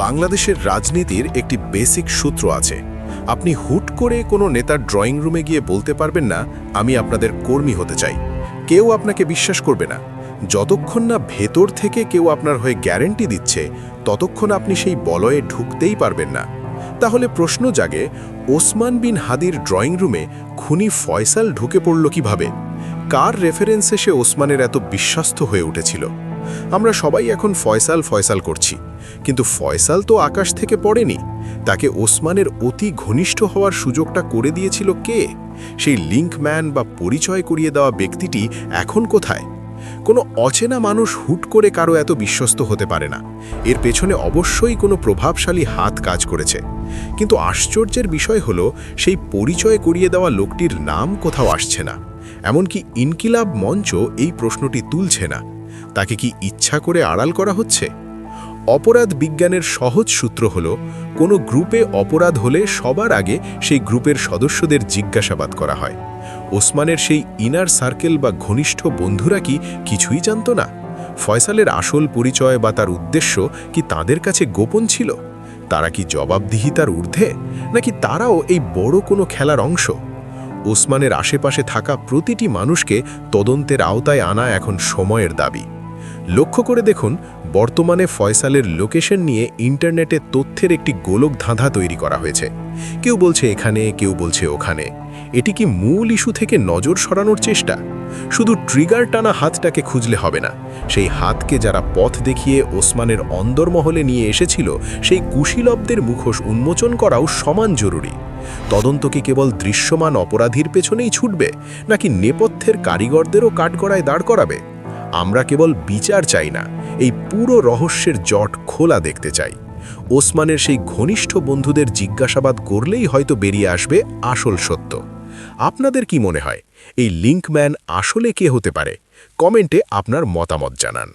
বাংলাদেশের রাজনীতির একটি বেসিক সূত্র আছে। আপনি হুট করে কোনো নেতার ড্রয়িং রুমে গিয়ে বলতে পারবেন না, আমি আপনাদের কর্মী হতে চাই। কেউ আপনাকে বিশ্বাস করবে না। যতক্ষণ না ভেতর থেকে কেউ আপনার হয়ে গ্যারেন্টি দিচ্ছে, ততক্ষণ আপনি সেই বলয়ে ঢুকতেই পারবেন না। তাহলে প্রশ্ন জাগে, ওসমান বিন হাদির ড্রয়িং রুমে খুনি ফয়সাল ঢুকে পড়ল কীভাবে? কার রেফারেন্সে সে ওসমানের এত বিশ্বস্ত হয়ে উঠেছিল? আমরা সবাই এখন ফয়সাল ফয়সাল করছি। কিন্তু ফয়সাল তো আকাশ থেকে পড়েনি। তাকে ওসমানের অতি ঘনিষ্ঠ হওয়ার সুযোগটা করে দিয়েছিল কে? সেই লিঙ্কম্যান বা পরিচয় করিয়ে দেওয়া ব্যক্তিটি এখন কোথায়? কোনো অচেনা মানুষ হুট করে কারও এত বিশ্বস্ত হতে পারে না। এর পেছনে অবশ্যই কোনো প্রভাবশালী হাত কাজ করেছে। কিন্তু আশ্চর্যের বিষয় হলো, সেই পরিচয় করিয়ে দেওয়া লোকটির নাম কোথাও আসছে না। এমনকি ইনকিলাব মঞ্চ এই প্রশ্নটি তুলছে না। তাকে কি ইচ্ছা করে আড়াল করা হচ্ছে? অপরাধ বিজ্ঞানের সহজ সূত্র হল, কোনো গ্রুপে অপরাধ হলে সবার আগে সেই গ্রুপের সদস্যদের জিজ্ঞাসাবাদ করা হয়। ওসমানের সেই ইনার সার্কেল বা ঘনিষ্ঠ বন্ধুরা কি কিছুই জানত না? ফয়সালের আসল পরিচয় বা তার উদ্দেশ্য কি তাদের কাছে গোপন ছিল? তারা কি জবাবদিহিতার ঊর্ধ্বে? নাকি তারাও এই বড় কোনো খেলার অংশ? ওসমানের আশেপাশে থাকা প্রতিটি মানুষকে তদন্তের আওতায় আনা এখন সময়ের দাবি। লক্ষ্য করে দেখুন, বর্তমানে ফয়সালের লোকেশন নিয়ে ইন্টারনেটে তথ্যের একটি গোলক ধাঁধা তৈরি করা হয়েছে। কেউ বলছে এখানে, কেউ বলছে ওখানে। এটি কি মূল ইস্যু থেকে নজর সরানোর চেষ্টা? শুধু ট্রিগার টানা হাতটাকে খুঁজলে হবে না। সেই হাতকে যারা পথ দেখিয়ে ওসমানের অন্দরমহলে নিয়ে এসেছিল, সেই কুশীলবদের মুখোশ উন্মোচন করাও সমান জরুরি। তদন্ত কি কেবল দৃশ্যমান অপরাধীর পেছনেই ছুটবে, নাকি নেপথ্যের কারিগরদেরও কাঠগড়ায় দাঁড় করাবে? আমরা কেবল বিচার চাই না, এই পুরো রহস্যের জট খোলা দেখতে চাই। ওসমানের সেই ঘনিষ্ঠ বন্ধুদের জিজ্ঞাসাবাদ করলেই হয়তো বেরিয়ে আসবে আসল সত্য। আপনাদের কি মনে হয়, এই লিঙ্কম্যান আসলে কে হতে পারে? কমেন্টে আপনার মতামত জানান।